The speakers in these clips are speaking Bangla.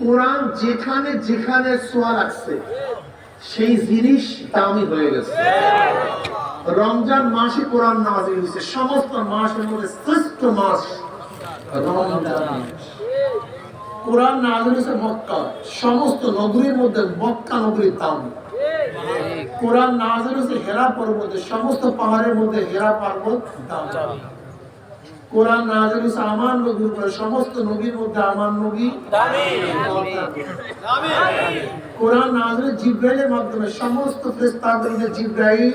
কোরআন যেখানে যেখানে সোয়া লাগছে সেই জিনিস দামি হয়ে গেছে। রমজান মাসে কোরআন নাজিল হয়েছে। সমস্ত মাসের মধ্যে শ্রেষ্ঠ মাস রমজান কোরআন নাজিল হয়েছে মক্কা। সমস্ত নগরীর মধ্যে মক্কা নগরীর দাম। কোরআন নাজিল হয়েছে হেরা পর্বতে। সমস্ত পাহাড়ের মধ্যে হেরা পর্বত দাম। কোরআন নাজিল হয়েছে আমার নবীর উপরে, সমস্ত নবীর মধ্যে আমার নবী? কোরআন নাজিল জিব্রাইলের মাধ্যমে, সমস্ত ফেরেশতাদের মধ্যে জিব্রাইল?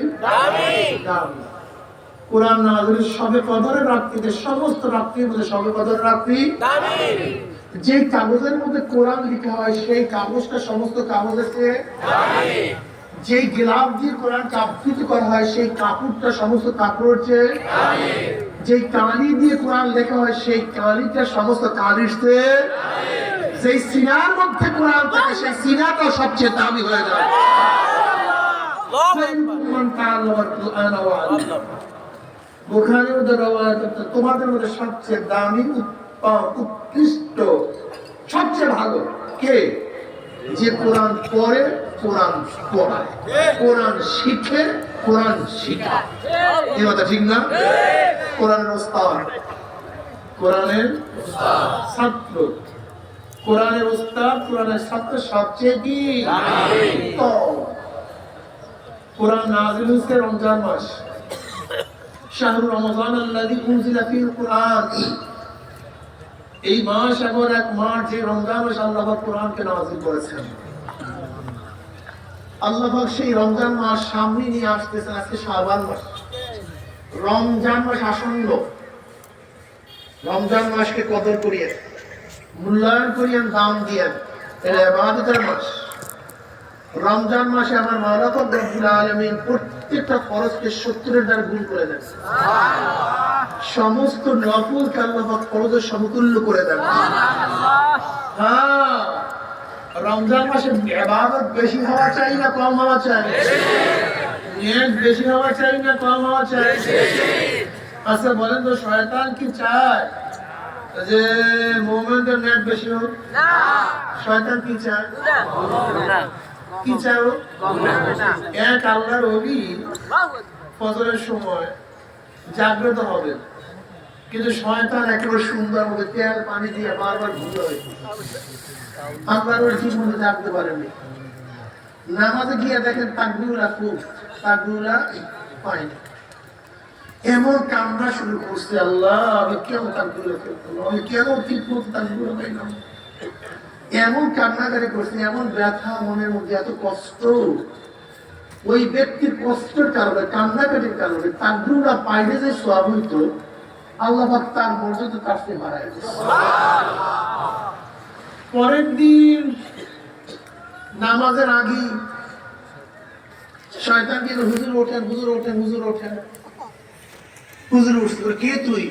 কোরআন নাজিল সবে কদরের রাত্রিতে, সমস্ত রাত্রির মধ্যে সবে কদরের রাত্রি? যে কাগজের মধ্যে কোরআন লিখা হয়, সেই কাগজটা সমস্ত কাগজের চেয়ে যে গিলাফ দিয়ে কোরআন আবৃত করা হয়, সেই কাপড়টা সমস্ত কাপড়ের চেয়ে? যে কালি দিয়ে কোরআন লেখা হয় সেই কালিটা সমস্ত চেয়ে সেই সিনার মধ্যে কোরআন থাকে সেই সিনাটা সবচেয়ে দামি হয়ে যায়। তোমাদের মধ্যে সবচেয়ে দামি উৎকৃষ্ট সবচেয়ে ভালো কে? যে কোরআন পড়ে কোরআন পড়ায়। কোরআন শিখে কোরআন এই কথা ঠিক না? কোরআনের ওস্তাদ। কোরআনের ছাত্র। কোরআনের ওস্তাদ কোরআনের ছাত্র সবচেয়ে কি কোরআন নাজিল রমজান মাস। শাহরু রমজান আল্লাযী উনজিলা ফীল কুরআন। এই মাস এমন এক মাস যে রমজান মাস আল্লাহ কোরআনকে নাজিল করেছেন। আল্লাহ সেই রমজান মাস সামনে নিয়ে আসতেছেন আজকে শাবান মাস। রমজান মাস আসন্ন। রমজান মাসকে কদর করিয়েন মূল্যায়ন করিয়েন দাম দিয়েন। এটা এবাদতের মাস। রমজান মাসে আমার পাক রব্বুল আলামিন প্রত্যেকটা খরচকে সত্তরের দ্বার গুণ করে দেন। সমস্ত নফলকে আল্লাহ পাক ফরজের সমতুল্য করে দেন। রমজান মাসে ইবাদত বেশি হওয়া চাই না কম হওয়া চাই? নিয়ত বেশি হওয়া চাই না কম হওয়া চাই? আচ্ছা বলেন তো শয়তান কি চায়? যে মোমেন্টের নেট বেশি হোক? শয়তান কি চায়? কি চায় এক আল্লাহর অলি ফজরের সময় জাগ্রত হবে। কিন্তু শয়তান একেবারে সুন্দর মধ্যে তেল, পানি দিয়ে বারবার ঘুরে ওলি ঠিক মতো জাগতে পারেনি নামাজে গিয়ে দেখেন তাকবিউলা খুব তাকবিউলা পায়নি। এমন কান্না শুরু করছে, আল্লাহ, আমি কেন করতাম আমি কেন ঠিক মতো তাকবিউলা পাইলাম এমন কান্নাকারি করছে, এমন ব্যথা মনের মধ্যে এত কষ্ট। ওই ব্যক্তির কষ্টের কারণে, কান্নাকাটির কারণে তাকবিউলা পাইলে যে সব হইতো আল্লাহ তার মর্যাদা তার সে গেছে পরের দিন নামাজের আগে শয়তান হুজুর ওঠেন হুজুর ওঠেন হুজুর ওঠেন। হুজুর উঠছে, কে তুই?